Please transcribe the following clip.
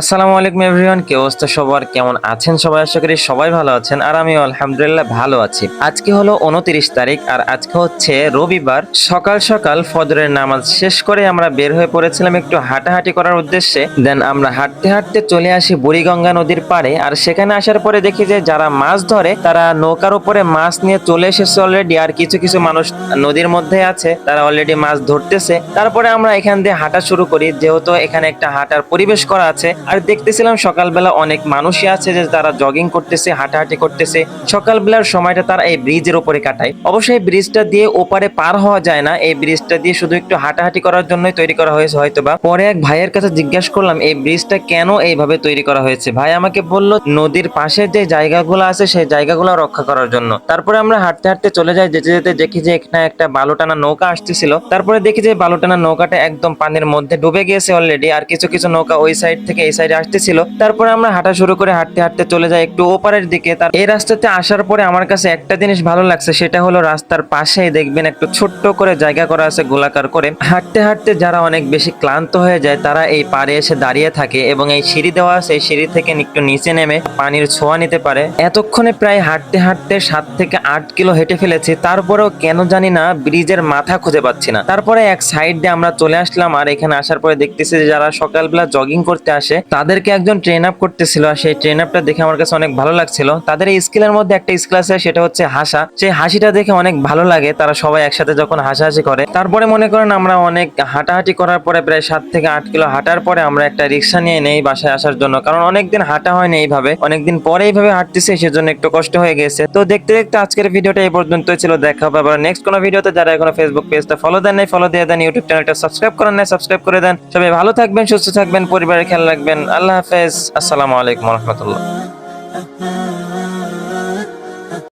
আসসালামু আলাইকুম এভরিওয়ান, কি অবস্থা সবার? কেমন আছেন সবাই? আশা করি সবাই ভালো আছেন আর আমি আলহামদুলিল্লাহ ভালো আছি। আজকে হলো উনত্রিশ তারিখ আর আজকে হচ্ছে রবিবার। সকাল সকাল ফজরের নামাজ শেষ করে আমরা বের হয়ে পড়েছিলাম একটু হাঁটাহাঁটি করার উদ্দেশ্যে। দেন আমরা হাঁটতে হাঁটতে চলে আসি বুড়িগঙ্গা নদীর পাড়ে আর সেখানে আসার পরে দেখি যে যারা মাছ ধরে, তারা নৌকার উপরে মাছ নিয়ে চলে এসেছে অলরেডি আর কিছু কিছু মানুষ নদীর মধ্যে আছে, তারা অলরেডি মাছ ধরতেছে। তারপরে আমরা এখান দিয়ে হাঁটা শুরু করি। যেহেতু এখানে একটা হাঁটার পরিবেশ করা আছে আর দেখতেছিলাম সকালবেলা অনেক মানুষই আছে যে তারা জগিং করতেছে, হাঁটাহাঁটি করতেছে। সকালবেলার সময়টা তারা এই ব্রিজের উপরে কাটায়। অবশ্যই ব্রিজটা দিয়ে ওপারে পার হওয়া যায় না। এই ব্রিজটা দিয়ে শুধু একটু হাঁটাহাঁটি করার জন্যই তৈরি করা হয়েছে হয়তো বা পরে এক ভাইয়ের কাছে জিজ্ঞাসা করলাম, এই ব্রিজটা কেন এইভাবে তৈরি করা হয়েছে? ভাই আমাকে বলল, নদীর পাশে যে জায়গাগুলো আছে, সেই জায়গাগুলো রক্ষা করার জন্য। তারপরে আমরা হাঁটতে হাঁটতে চলে যাই, যেতে যেতে দেখি যে এখানে একটা বালুটানা নৌকা আসতেছিল। তারপরে দেখি যে বালুটানা নৌকাটা একদম পানির মধ্যে ডুবে গিয়েছে অলরেডি আর কিছু কিছু নৌকা ওই সাইড থেকে এই সাইডে আসতেছিল। তারপরে আমরা হাঁটা শুরু করে হাঁটতে হাঁটতে চলে যাই একটু ওপারের দিকে। তার এই রাস্তাতে আসার পরে আমার কাছে একটা জিনিস ভালো লাগছে, সেটা হলো রাস্তার পাশেই দেখবেন একটু ছোট্ট করে জায়গা করা আছে গোলাকার করে। হাঁটতে হাঁটতে যারা অনেক বেশি ক্লান্ত হয়ে যায়, তারা এই পাড়ে এসে দাঁড়িয়ে থাকে এবং এই সিঁড়ি দেওয়া আছে, এই সিঁড়ি থেকে একটু নিচে নেমে পানির ছোঁয়া নিতে পারে। এতক্ষণে প্রায় হাঁটতে হাঁটতে সাত থেকে আট কিলো হেঁটে ফেলেছি, তারপরেও কেন জানি না ব্রিজের মাথা খুঁজে পাচ্ছি না। তারপরে এক সাইড দিয়ে আমরা চলে আসলাম, আর এখানে আসার পরে দেখতেছি যে যারা সকালবেলা জগিং করতে আসে তাদেরকে একজন ট্রেন আপ করতেছিল আর সেই ট্রেন আপটা দেখে আমার কাছে অনেক ভালো লাগছিল। তাদের এই স্কিলের মধ্যে একটা স্কিল আছে, সেটা হচ্ছে হাসা। সেই হাসিটা দেখে অনেক ভালো লাগে, তারা সবাই একসাথে যখন হাসাহাসি করে। তারপরে মনে করেন আমরা অনেক হাঁটাহাঁটি করার পরে প্রায় সাত থেকে আট কিলো হাঁটার পরে আমরা একটা রিক্সা নিয়ে নেই বাসায় আসার জন্য। কারণ অনেকদিন হাঁটা হয়নি এইভাবে। অনেকদিন পরে এইভাবে হাঁটতেছে, সেজন্য একটু কষ্ট হয়ে গেছে। তো দেখতে দেখতে আজকের ভিডিওটা এই পর্যন্ত ছিল। দেখা হবে আবার নেক্সট কোনো ভিডিওতে। যারা এখনও ফেসবুক পেজটা ফলো দেন নাই ফলো দিয়ে দেন। ইউটিউব চ্যানেলটা সাবস্ক্রাইব করেন নাই সাবস্ক্রাইব করে দেন। সবাই ভালো থাকবেন, সুস্থ থাকবেন, পরিবারের খেয়াল রাখবেন। আল্লাহ হাফেজ। আসসালামু আলাইকুম রহমতুল্লাহ।